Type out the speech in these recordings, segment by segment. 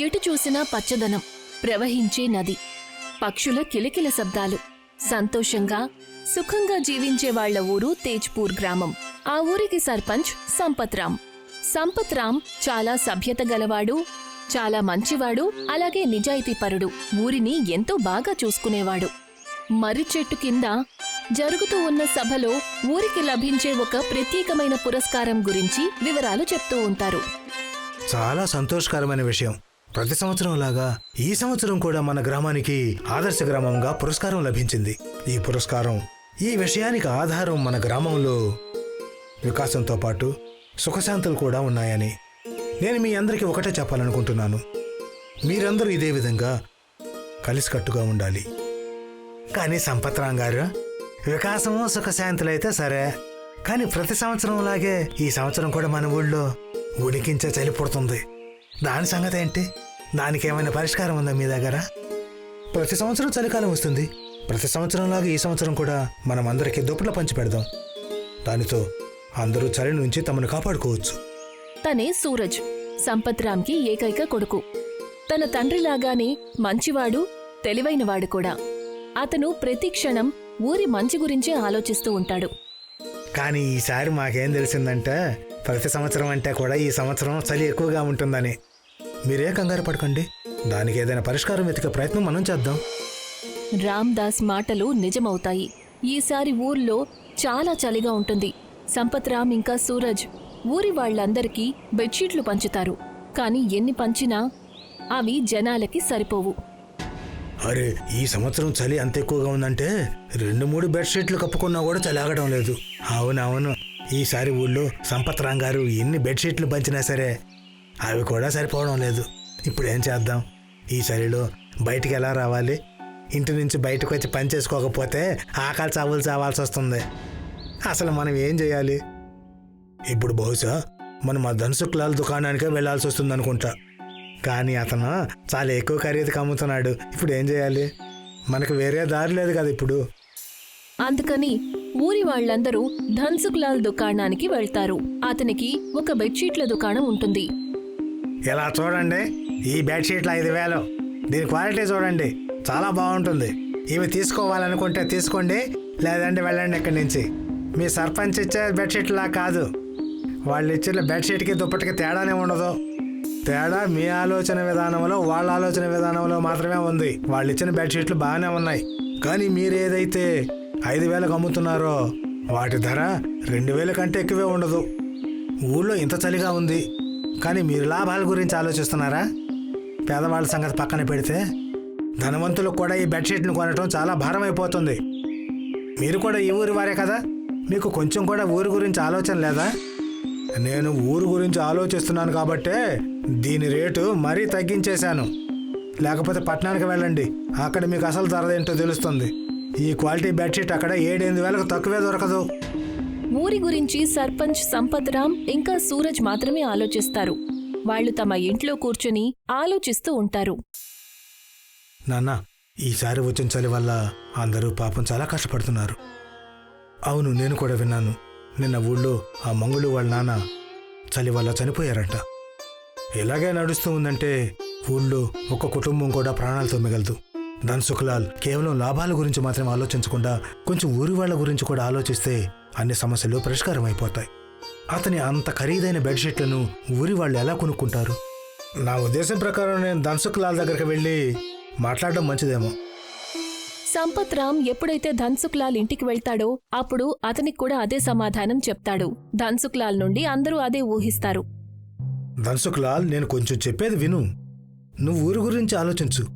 ఎటు చూసినా పచ్చదనం ప్రవహించే నది. పక్షుల కిలకిల శబ్దాలు సంతోషంగా సుఖంగా జీవించే వాళ్ళ ఊరు తేజ్పూర్ గ్రామం. ఆ ఊరికి సర్పంచ్ సంపత్రామ్. సంపత్రామ్ చాలా సభ్యత గలవాడు చాలా మంచివాడు అలాగే నిజాయితీపరుడు. ఊరిని ఎంతో బాగా చూసుకునేవాడు. మర్రి చెట్టు కింద జరుగుతూ ఉన్న సభలో ఊరికి లభించే ఒక ప్రత్యేకమైన పురస్కారం గురించి వివరాలు చెప్తూ ఉంటారు. చాలా సంతోషకరమైన విషయం. ప్రతి సంవత్సరం లాగా ఈ సంవత్సరం కూడా మన గ్రామానికి ఆదర్శ గ్రామంగా పురస్కారం లభించింది. ఈ పురస్కారం ఈ విషయానికి ఆధారం మన గ్రామంలో వికాసంతో పాటు సుఖశాంతులు కూడా ఉన్నాయని నేను మీ అందరికీ ఒకటే చెప్పాలనుకుంటున్నాను. మీరందరూ ఇదే విధంగా కలిసికట్టుగా ఉండాలి. కానీ సంపత్రాం గారు వికాసము సుఖశాంతులైతే సరే కానీ ప్రతి సంవత్సరం లాగే ఈ సంవత్సరం కూడా మన ఊళ్ళో ఉడికించే చలి పుడుతుంది. దాని సంగతి ఏంటి? దానికి ఏమైనా పరిష్కారం ఉందా మీ దగ్గర? ప్రతి సంవత్సరం చలికాలం వస్తుంది. ప్రతి సంవత్సరం లాగా ఈ సంవత్సరం కూడా మనం అందరికీ దుప్పట్లు పంచి పెడదాం. దానితో అందరూ చలి నుంచి తమను కాపాడుకోవచ్చు. తనే సూరజ్ సంపత్రామ్కి ఏకైక కొడుకు. తన తండ్రిలాగానే మంచివాడు తెలివైనవాడు కూడా. అతను ప్రతి క్షణం ఊరి మంచి గురించే ఆలోచిస్తూ ఉంటాడు. కానీ ఈసారి మాకేం తెలిసిందంటే ప్రతి సంవత్సరం అంటే కూడా ఈ సంవత్సరం చలి ఎక్కువగా ఉంటుందని. మీరే కంగారు పడకండి. దానికి ఏదైనా పరిష్కారం వెతికే ప్రయత్నం మనం చేద్దాం. రామ్ దాస్ మాటలు నిజమవుతాయి. ఈసారి ఊర్లో చాలా చలిగా ఉంటుంది. సంపత్ రామ్ ఇంకా సూరజ్ ఊరి వాళ్ళందరికీ బెడ్షీట్లు పంచుతారు. కాని ఎన్ని పంచినా అవి జనాలకి సరిపోవు. అరే ఈ సంవత్సరం చలి అంత ఎక్కువగా ఉందంటే రెండు మూడు బెడ్షీట్లు కప్పుకున్నా కూడా చలి ఆగడం లేదు. అవునవును. ఈసారి ఊళ్ళో సంపత్ రామ్ గారు ఎన్ని బెడ్షీట్లు పంచినా సరే అవి కూడా సరిపోవడం లేదు. ఇప్పుడు ఏం చేద్దాం? ఈ చలిలో బయటికి ఎలా రావాలి? ఇంటి నుంచి బయటకు వచ్చి పని చేసుకోకపోతే ఆకలి చావులు చావాల్సి వస్తుంది. అసలు మనం ఏం చేయాలి? ఇప్పుడు బహుశా మనం ఆ ధనుసుక్లాల దుకాణానికే వెళ్ళాల్సి వస్తుంది అనుకుంటా. కానీ అతను చాలా ఎక్కువ ఖరీదుకి అమ్ముతున్నాడు. ఇప్పుడు ఏం చేయాలి? మనకు వేరే దారి లేదు కదా ఇప్పుడు. అందుకని ఊరి వాళ్ళందరూ ధన్సుక్లాల్ దుకాణానికి వెళ్తారు. అతనికి ఒక బెడ్షీట్ల దుకాణం ఉంటుంది. ఇలా చూడండి? ఈ బెడ్షీట్లు ఐదు వేలు. దీని క్వాలిటీ చూడండి. చాలా బాగుంటుంది. ఇవి తీసుకోవాలనుకుంటే తీసుకోండి లేదంటే వెళ్ళండి ఇక్కడి నుంచి. మీ సర్పంచ్ ఇచ్చే బెడ్షీట్లా కాదు. వాళ్ళు ఇచ్చిన బెడ్షీట్కి దుప్పటికి తేడానే ఉండదు. తేడా మీ ఆలోచన విధానంలో వాళ్ళ ఆలోచన విధానంలో మాత్రమే ఉంది. వాళ్ళు ఇచ్చిన బెడ్షీట్లు బాగానే ఉన్నాయి. కానీ మీరు ఏదైతే ఐదు వేలకు అమ్ముతున్నారో వాటి ధర రెండు వేల కంటే ఎక్కువే ఉండదు. ఊళ్ళో ఇంత చలిగా ఉంది. కానీ మీరు లాభాల గురించి ఆలోచిస్తున్నారా? పేదవాళ్ళ సంగతి పక్కన పెడితే ధనవంతులకు కూడా ఈ బెడ్షీట్ను కొనటం చాలా భారం అయిపోతుంది మీరు కూడా ఈ ఊరి వారే కదా? మీకు కొంచెం కూడా ఊరి గురించి ఆలోచన లేదా? నేను ఊరు గురించి ఆలోచిస్తున్నాను కాబట్టే దీని రేటు మరీ తగ్గించేశాను. లేకపోతే పట్టణానికి వెళ్ళండి. అక్కడ మీకు అసలు ధర ఏంటో తెలుస్తుంది. ఈ క్వాలిటీ బెడ్షీట్ అక్కడ ఏడెనిమిది వేలకు తక్కువే దొరకదు. ఊరి గురించి సర్పంచ్ సంపత్ రామ్ ఇంకా సూరజ్ మాత్రమే ఆలోచిస్తారు. వాళ్ళు తమ ఇంట్లో కూర్చుని ఆలోచిస్తూ ఉంటారు. నాన్న ఈసారి వచ్చిన చలి వల్ల అందరూ పాపం చాలా కష్టపడుతున్నారు. అవును నేను కూడా విన్నాను. నిన్న ఊళ్ళో ఆ మంగుళు వాళ్ళ నాన్న చలి వల్ల చనిపోయారంట. ఇలాగే నడుస్తూ ఉందంటే ఊళ్ళో ఒక కుటుంబం కూడా ప్రాణాలతో మిగలదు. ధన్సుఖలాల్ కేవలం లాభాల గురించి మాత్రం ఆలోచించకుండా కొంచెం ఊరి వాళ్ళ గురించి కూడా ఆలోచిస్తే అన్ని సమస్యలు పరిష్కారం అయిపోతాయి అతని అంత ఖరీదైన బెడ్షీట్లను ఊరి వాళ్ళు ఎలా కొనుక్కుంటారు? నా ఉద్దేశం ప్రకారం నేను ధన్సుఖలాల్ దగ్గరికి వెళ్ళి మాట్లాడడం మంచిదేమో. సంపత్ రామ్ ఎప్పుడైతే ధన్సుక్లాల్ ఇంటికి వెళ్తాడో అప్పుడు అతనికి కూడా అదే సమాధానం చెప్తాడు. ధన్సుక్లాల్ నుండి అందరూ అదే ఊహిస్తారు. ధన్సుఖలాల్ నేను కొంచెం చెప్పేది విను. నువ్వు ఊరి గురించి ఆలోచించు.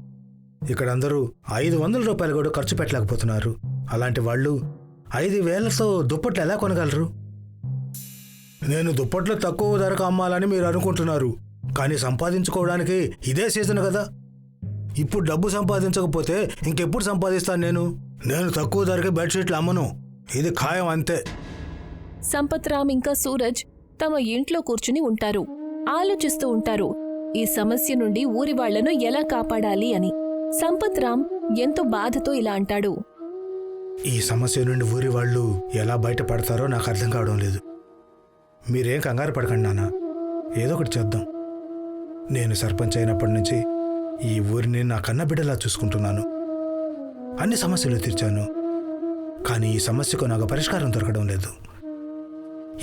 ఇక్కడ అందరూ ఐదు వందల రూపాయలు కూడా ఖర్చు పెట్టలేకపోతున్నారు. అలాంటి వాళ్ళు ఐదు వేలతో దుప్పట్లు ఎలా కొనగలరు? నేను దుప్పట్లు తక్కువ ధరకు అమ్మాలని మీరు అనుకుంటున్నారు. కానీ సంపాదించుకోవడానికి ఇదే సీజన్ కదా. ఇప్పుడు డబ్బు సంపాదించకపోతే ఇంకెప్పుడు సంపాదిస్తాను నేను? నేను తక్కువ ధరకే బెడ్షీట్లు అమ్మను. ఇది ఖాయం అంతే. సంపత్ రామ్ ఇంకా సూరజ్ తమ ఇంట్లో కూర్చుని ఉంటారు. ఆలోచిస్తూ ఉంటారు ఈ సమస్య నుండి ఊరి వాళ్ళను ఎలా కాపాడాలి అని. సంపత్ రామ్ ఎంతో బాధతో ఇలా అంటాడు. ఈ సమస్య నుండి ఊరి వాళ్ళు ఎలా బయటపడతారో నాకు అర్థం కావడం లేదు. మీరేం కంగారు పడకండి నాన్న. ఏదో ఒకటి చేద్దాం. నేను సర్పంచ్ అయినప్పటి నుంచి ఈ ఊరిని నా కన్న బిడ్డలా చూసుకుంటున్నాను. అన్ని సమస్యలు తీర్చాను. కానీ ఈ సమస్యకు నాకు పరిష్కారం దొరకడం లేదు.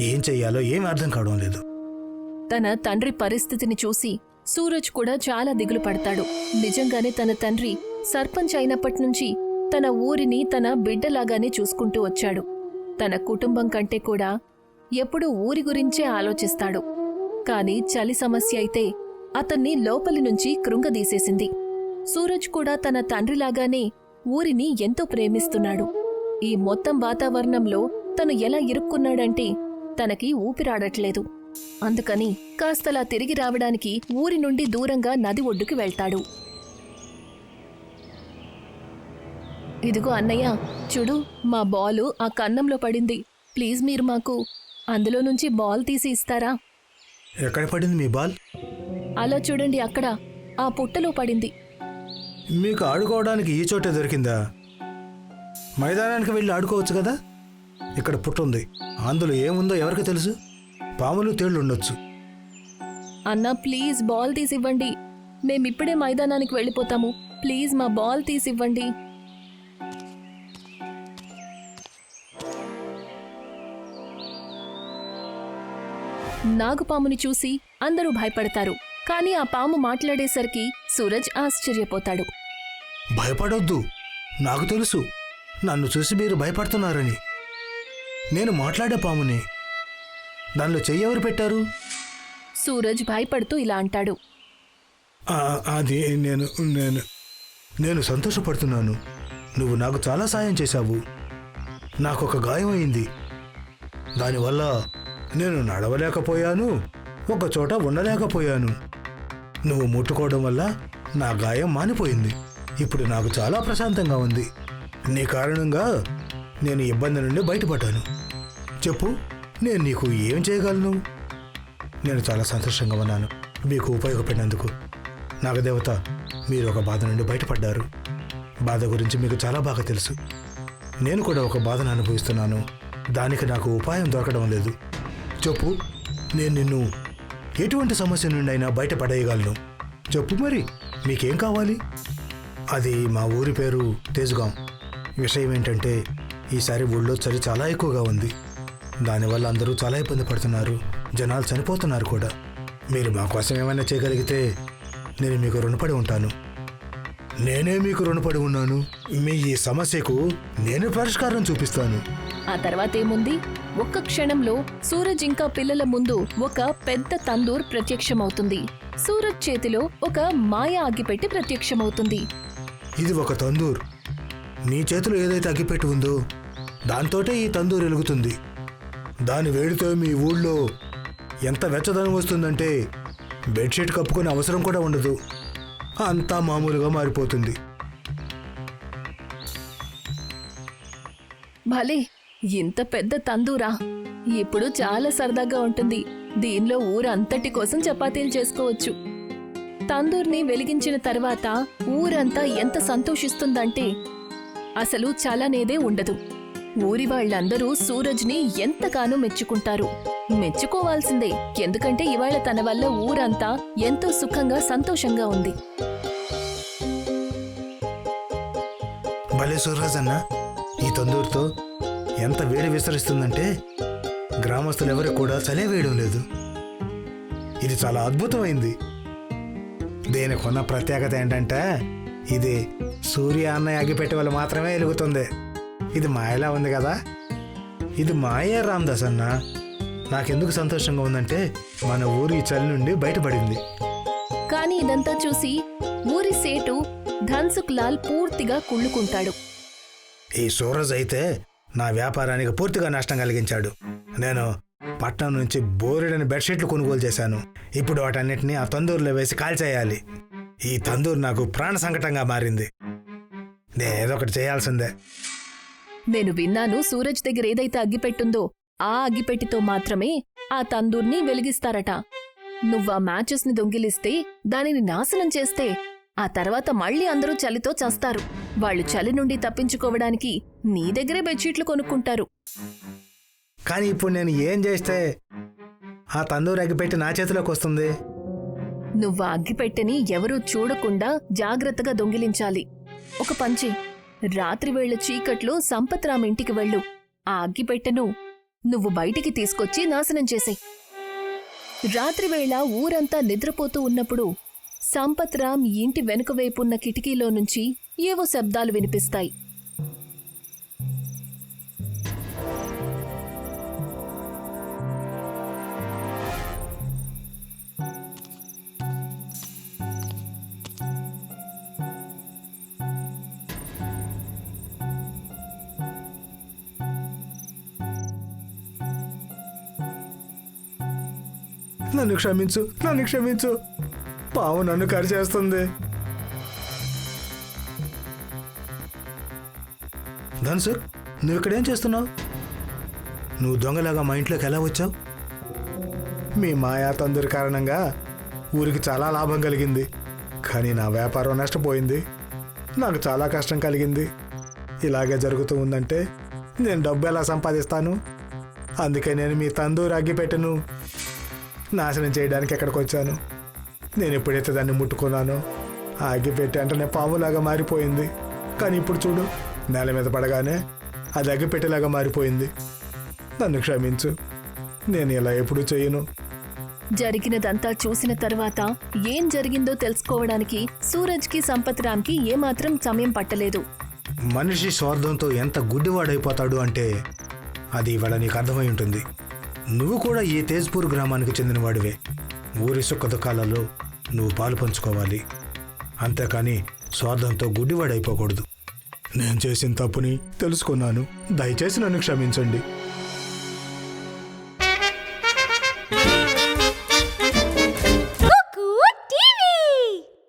ఏం చెయ్యాలో ఏం అర్థం కావడం లేదు. తన తండ్రి పరిస్థితిని చూసి సూరజ్ కూడా చాలా దిగులు పడతాడు. నిజంగానే తన తండ్రి సర్పంచ్ అయినప్పటి నుంచి తన ఊరిని తన బిడ్డలాగానే చూసుకుంటూ వచ్చాడు. తన కుటుంబం కంటే కూడా ఎప్పుడూ ఊరి గురించే ఆలోచిస్తాడు. కాని చలి సమస్య అయితే అతన్ని లోపలి నుంచి కృంగదీసేసింది. సూరజ్ కూడా తన తండ్రిలాగానే ఊరిని ఎంతో ప్రేమిస్తున్నాడు. ఈ మొత్తం వాతావరణంలో తను ఎలా ఇరుక్కున్నాడంటే తనకి ఊపిరాడట్లేదు. అందుకని కాస్తలా తిరిగి రావడానికి ఊరి నుండి దూరంగా నది ఒడ్డుకి వెళ్తాడు. ఇదిగో అన్నయ్య చూడు మా బాలు ఆ కన్నంలో పడింది. ప్లీజ్ మీరు మాకు అందులో నుంచి బాల్ తీసి ఇస్తారా? ఎక్కడ పడింది మీ బాల్? అలా చూడండి అక్కడ ఆ పుట్టలో పడింది. మీకు ఆడుకోవడానికి ఈ చోటే దొరికిందా? మైదానానికి వెళ్ళి ఆడుకోవచ్చు కదా? ఇక్కడ పుట్ట ఉంది అందులో ఏముందో ఎవరికి తెలుసు? పాములు తేళ్ళు ఉండొచ్చు. అన్నా ప్లీజ్ బాల్ తీసివ్వండి. మేమిప్పుడే మైదానానికి వెళ్ళిపోతాము. ప్లీజ్ మా బాల్ తీసివ్వండి. నాగుపాముని చూసి అందరూ భయపడతారు. కానీ ఆ పాము మాట్లాడేసరికి సూరజ్ ఆశ్చర్యపోతాడు. భయపడొద్దు. నాకు తెలుసు. నన్ను చూసి మీరు భయపడుతున్నారని. నేను మాట్లాడే పాముని. దానిలో చెయ్యి ఎవరు పెట్టారు? సూరజ్ భయపడుతూ ఇలా అంటాడు. అది నేను నేను నేను సంతోషపడుతున్నాను. నువ్వు నాకు చాలా సాయం చేశావు. నాకు ఒక గాయం అయింది. దానివల్ల నేను నడవలేకపోయాను ఒక చోట ఉండలేకపోయాను. నువ్వు ముట్టుకోవడం వల్ల నా గాయం మానిపోయింది. ఇప్పుడు నాకు చాలా ప్రశాంతంగా ఉంది. నీ కారణంగా నేను ఇబ్బంది నుండి బయటపడ్డాను. చెప్పు నేను నీకు ఏం చేయగలను? నేను చాలా సంతోషంగా ఉన్నాను. మీకు ఉపయోగపడినందుకు. నాగదేవత మీరు ఒక బాధ నుండి బయటపడ్డారు. బాధ గురించి మీకు చాలా బాగా తెలుసు. నేను కూడా ఒక బాధను అనుభవిస్తున్నాను. దానికి నాకు ఉపాయం దొరకడం లేదు. చెప్పు. నేను నిన్ను ఎటువంటి సమస్య నుండి అయినా బయటపడేయగలను. చెప్పు మరి మీకేం కావాలి? అది మా ఊరి పేరు తేజుగాం. విషయం ఏంటంటే ఈసారి ఊళ్ళో చలి చాలా ఎక్కువగా ఉంది. దానివల్ల అందరూ చాలా ఇబ్బంది పడుతున్నారు. జనాలు చనిపోతున్నారు కూడా. మీరు మా కోసం ఏమైనా చేయగలిగితే నేను మీకు రుణపడి ఉంటాను. నేనే మీకు రుణపడి ఉన్నాను. మీ ఈ సమస్యకు నేను పరిష్కారం చూపిస్తాను. ఆ తర్వాత ఏముంది? ఒక్క క్షణంలో సూరజ్ ఇంకా పిల్లల ముందు ఒక పెద్ద తందూర్ ప్రత్యక్షమవుతుంది. సూరజ్ చేతిలో ఒక మాయ అగ్గిపెట్టి ప్రత్యక్షమవుతుంది. ఇది ఒక తందూర్. నీ చేతిలో ఏదైతే అగ్గిపెట్టి ఉందో దాంతోటే ఈ తందూర్ వెలుగుతుంది దాని వేడితో మీ ఊళ్ళో ఎంత వెచ్చదనం వస్తుందంటే బెడ్షీట్ కప్పుకునే అవసరం కూడా ఉండదు. అంతా మామూలుగా మారిపోతుంది. భలే ఇంత పెద్ద తందూరా. ఇప్పుడు చాలా సరదాగా ఉంటుంది. దీనిలో ఊరంతటి కోసం చపాతీలు చేసుకోవచ్చు. తందూర్ని వెలిగించిన తర్వాత ఊరంతా ఎంత సంతోషిస్తుందంటే అసలు చలనేదే ఉండదు. ఊరి వాళ్ళందరూ సూరజ్ని ఎంతగానో మెచ్చుకుంటారు. మెచ్చుకోవాల్సిందే ఎందుకంటే ఇవాళ తన వల్ల ఊరంతా ఎంతో సుఖంగా సంతోషంగా ఉంది. భలే సూర్రాజ్ అన్న ఈ తందూరుతో ఎంత వేడి విస్తరిస్తుందంటే గ్రామస్తులు ఎవరు కూడా చలే వేయడం లేదు. ఇది చాలా అద్భుతమైంది. దీనికి ఉన్న ప్రత్యేకత ఏంటంటే ఇది సూర్య అన్న అగ్గిపెట్టే వల్ల మాత్రమే వెలుగుతుంది ఇది మాయలా ఉంది కదా? ఇది మాయే రామ్దాస్ అన్న. నాకెందుకు సంతోషంగా ఉందంటే మన ఊరు చలి నుండి బయటపడింది. కాని ఇదంతా చూసి ఊరి సేటు ధన్సుక్ లాల్ పూర్తిగా కుళ్ళుకుంటాడు. ఈ సూరజ్ అయితే నా వ్యాపారానికి పూర్తిగా నష్టం కలిగించాడు. నేను పట్నం నుంచి బోరెడని బెడ్షీట్లు కొనుగోలు చేశాను. ఇప్పుడు వాటన్నిటిని ఆ తందూరులో వేసి కాల్చేయాలి. ఈ తందూరు నాకు ప్రాణ సంకటంగా మారింది. నేను ఏదో ఒకటి చేయాల్సిందే. నేను విన్నాను సూరజ్ దగ్గర ఏదైతే అగ్గిపెట్టుందో ఆ అగ్గిపెట్టితో మాత్రమే ఆ తందూర్ని వెలిగిస్తారట. నువ్వా మ్యాచెస్ని దొంగిలిస్తే దానిని నాశనం చేస్తే ఆ తర్వాత మళ్ళీ అందరూ చలితో చస్తారు. వాళ్ళు చలి నుండి తప్పించుకోవడానికి నీ దగ్గరే బెడ్షీట్లు కొనుక్కుంటారు. కానీ ఇప్పుడు నేను ఏం చేస్తే ఆ తందూరు అగ్గిపెట్టి నా చేతిలోకి వస్తుంది? నువ్వు ఆ అగ్గిపెట్టెని ఎవరూ చూడకుండా జాగ్రత్తగా దొంగిలించాలి. ఒక పంచి. రాత్రివేళ్ళ చీకట్లో సంపత్రామ్ ఇంటికి వెళ్ళు. ఆ అగ్గిపెట్టెను నువ్వు బయటికి తీసుకొచ్చి నాశనం చేసేయ్. రాత్రివేళ ఊరంతా నిద్రపోతూ ఉన్నప్పుడు సంపత్రామ్ ఇంటి వెనుక వైపున్న కిటికీలో నుంచి ఏవో శబ్దాలు వినిపిస్తాయి. నన్ను క్షమించు నన్ను క్షమించు. పాము నన్ను కరిచేస్తుంది ధన్సుర్ నువ్వు ఇక్కడేం చేస్తున్నావు? నువ్వు దొంగలాగా మా ఇంట్లోకి ఎలా వచ్చావు? మీ మాయా తందూరి కారణంగా ఊరికి చాలా లాభం కలిగింది. కానీ నా వ్యాపారం నష్టపోయింది. నాకు చాలా కష్టం కలిగింది. ఇలాగే జరుగుతూ ఉందంటే నేను డబ్బు ఎలా సంపాదిస్తాను? అందుకే నేను మీ తందూరు అగ్గిపెట్టెను నాశనం చేయడానికి ఎక్కడికి వచ్చాను? నేను ఎప్పుడైతే దాన్ని ముట్టుకున్నానో ఆ అగ్గిపెట్టి వెంటనే పాములాగా మారిపోయింది. కానీ ఇప్పుడు చూడు నేల మీద పడగానే అది అగ్గిపెట్టేలాగా మారిపోయింది. నన్ను క్షమించు. నేను ఇలా ఎప్పుడూ చేయను. జరిగినదంతా చూసిన తర్వాత ఏం జరిగిందో తెలుసుకోవడానికి సూరజ్కి సంపత్రామ్కి ఏమాత్రం సమయం పట్టలేదు. మనిషి స్వార్థంతో ఎంత గుడ్డివాడైపోతాడు అంటే అది ఇవాళ నీకు అర్థమై ఉంటుంది. నువ్వు కూడా ఈ తేజ్పూర్ గ్రామానికి చెందినవాడివే. ఊరి సుఖ దుఃఖాలలో నువ్వు పాలు పంచుకోవాలి. అంతేకాని స్వార్థంతో గుడ్డివాడైపోకూడదు. నేను చేసిన తప్పుని తెలుసుకున్నాను. దయచేసి నన్ను క్షమించండి.